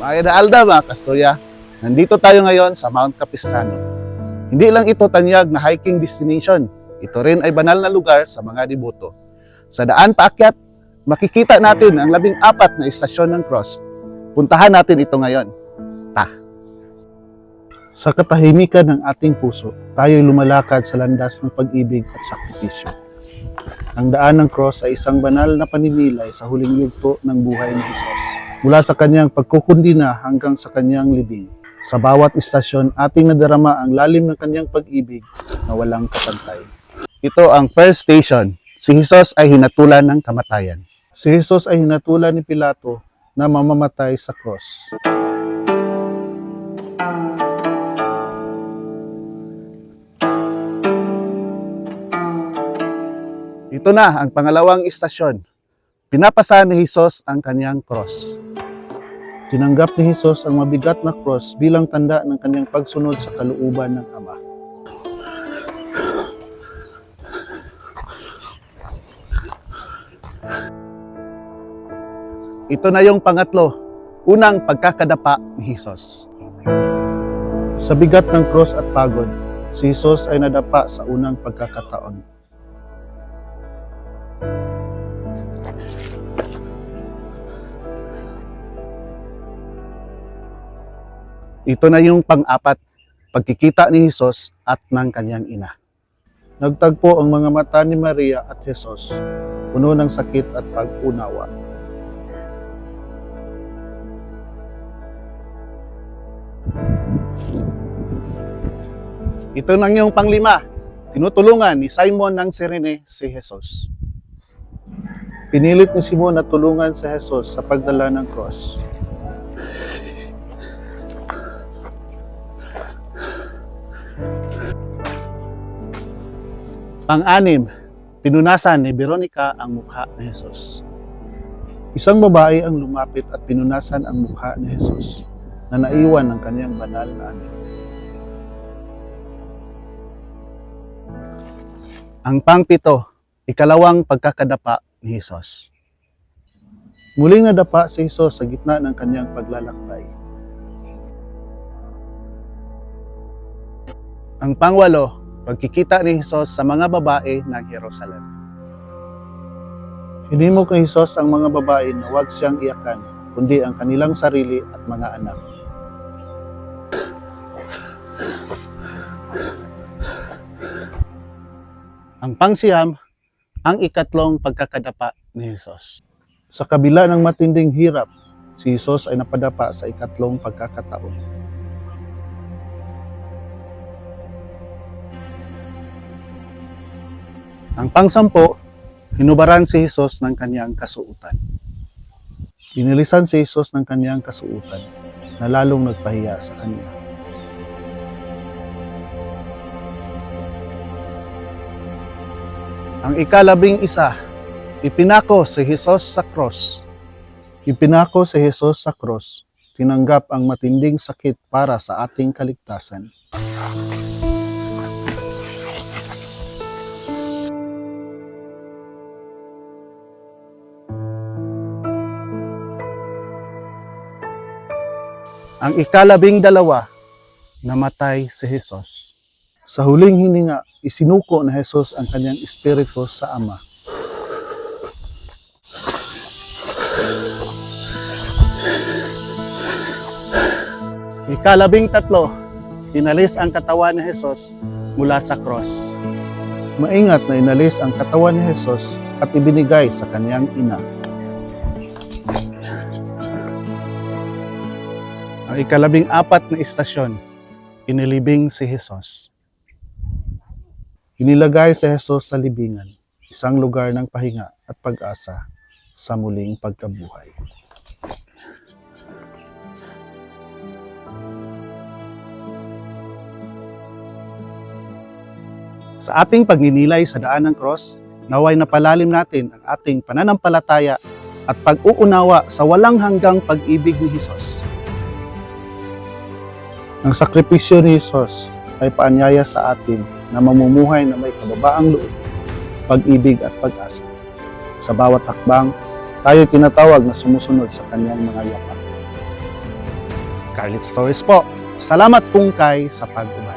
Mga Alda, Kastoya, nandito tayo ngayon sa Mount Capistrano. Hindi lang ito tanyag na hiking destination. Ito rin ay banal na lugar sa mga deboto. Sa daan paakyat, makikita natin ang labing apat na istasyon ng cross. Puntahan natin ito ngayon. Ta. Sa katahimikan ng ating puso, tayo'y lumalakad sa landas ng pag-ibig at sakripisyo. Ang daan ng cross ay isang banal na paninilay sa huling yugto ng buhay ni Jesus. Mula sa kanyang pagkukundina hanggang sa kanyang libing. Sa bawat istasyon, ating nadarama ang lalim ng kanyang pag-ibig na walang kapantay. Ito ang first station. Si Jesus ay hinatulan ng kamatayan. Si Jesus ay hinatulan ni Pilato na mamamatay sa cross. Ito na ang pangalawang istasyon. Pinapasa ni Jesus ang kanyang cross. Tinanggap ni Jesus ang mabigat na cross bilang tanda ng kanyang pagsunod sa kalooban ng Ama. Ito na yung pangatlo, unang pagkakadapa ni Jesus. Sa bigat ng cross at pagod, si Jesus ay nadapa sa unang pagkakataon. Ito na yung pang-apat, pagkikita ni Jesus at ng kanyang ina. Nagtagpo ang mga mata ni Maria at Jesus, puno ng sakit at pag-unawa. Ito nang yung panglima, tinutulungan ni Simon ng Sirene si Jesus. Pinilit ni Simon na tulungan si Jesus sa pagdala ng cross. Pang-anim, pinunasan ni Veronica ang mukha ni Jesus. Isang babae ang lumapit at pinunasan ang mukha ni Jesus na naiwan ng kanyang banal na anyo. Ang pangpito, ikalawang pagkakadapa ni Jesus. Muling nadapa si Jesus sa gitna ng kanyang paglalakbay. Ang pangwalo, pagkikita ni Jesus sa mga babae ng Jerusalem. Hinimok ni Jesus ang mga babae na huwag siyang iyakan, kundi ang kanilang sarili at mga anak. Ang pangsiyam, ang ikatlong pagkakadapa ni Jesus. Sa kabila ng matinding hirap, si Jesus ay napadapa sa ikatlong pagkakataon. Ang pangsampo, hinubaran si Jesus ng kanyang kasuutan. Inilisan si Jesus ng kanyang kasuutan na lalong nagpahiya sa kanya. Ang ikalabing isa, ipinako si Jesus sa cross. Ipinako si Jesus sa cross, tinanggap ang matinding sakit para sa ating kaligtasan. Ang ikalabing dalawa, namatay si Jesus. Sa huling hininga, isinuko na Jesus ang kanyang espiritu sa Ama. Ikalabing tatlo, inalis ang katawan ni Jesus mula sa cross. Maingat na inalis ang katawan ni Jesus at ibinigay sa kanyang ina. Ang ikalabing apat na istasyon, inilibing si Jesus. Inilagay si Jesus sa libingan, isang lugar ng pahinga at pag-asa sa muling pagkabuhay. Sa ating pagninilay sa daan ng cross, naway napalalim natin ang ating pananampalataya at pag-uunawa sa walang hanggang pag-ibig ni Jesus. Ang sakripisyo ni Jesus ay paanyaya sa atin na mamumuhay na may kababaang loob, pag-ibig at pag-asa. Sa bawat hakbang, tayo tinatawag na sumusunod sa kanyang mga yapak. Carlit Stories po. Salamat pungkay sa pag-ubay.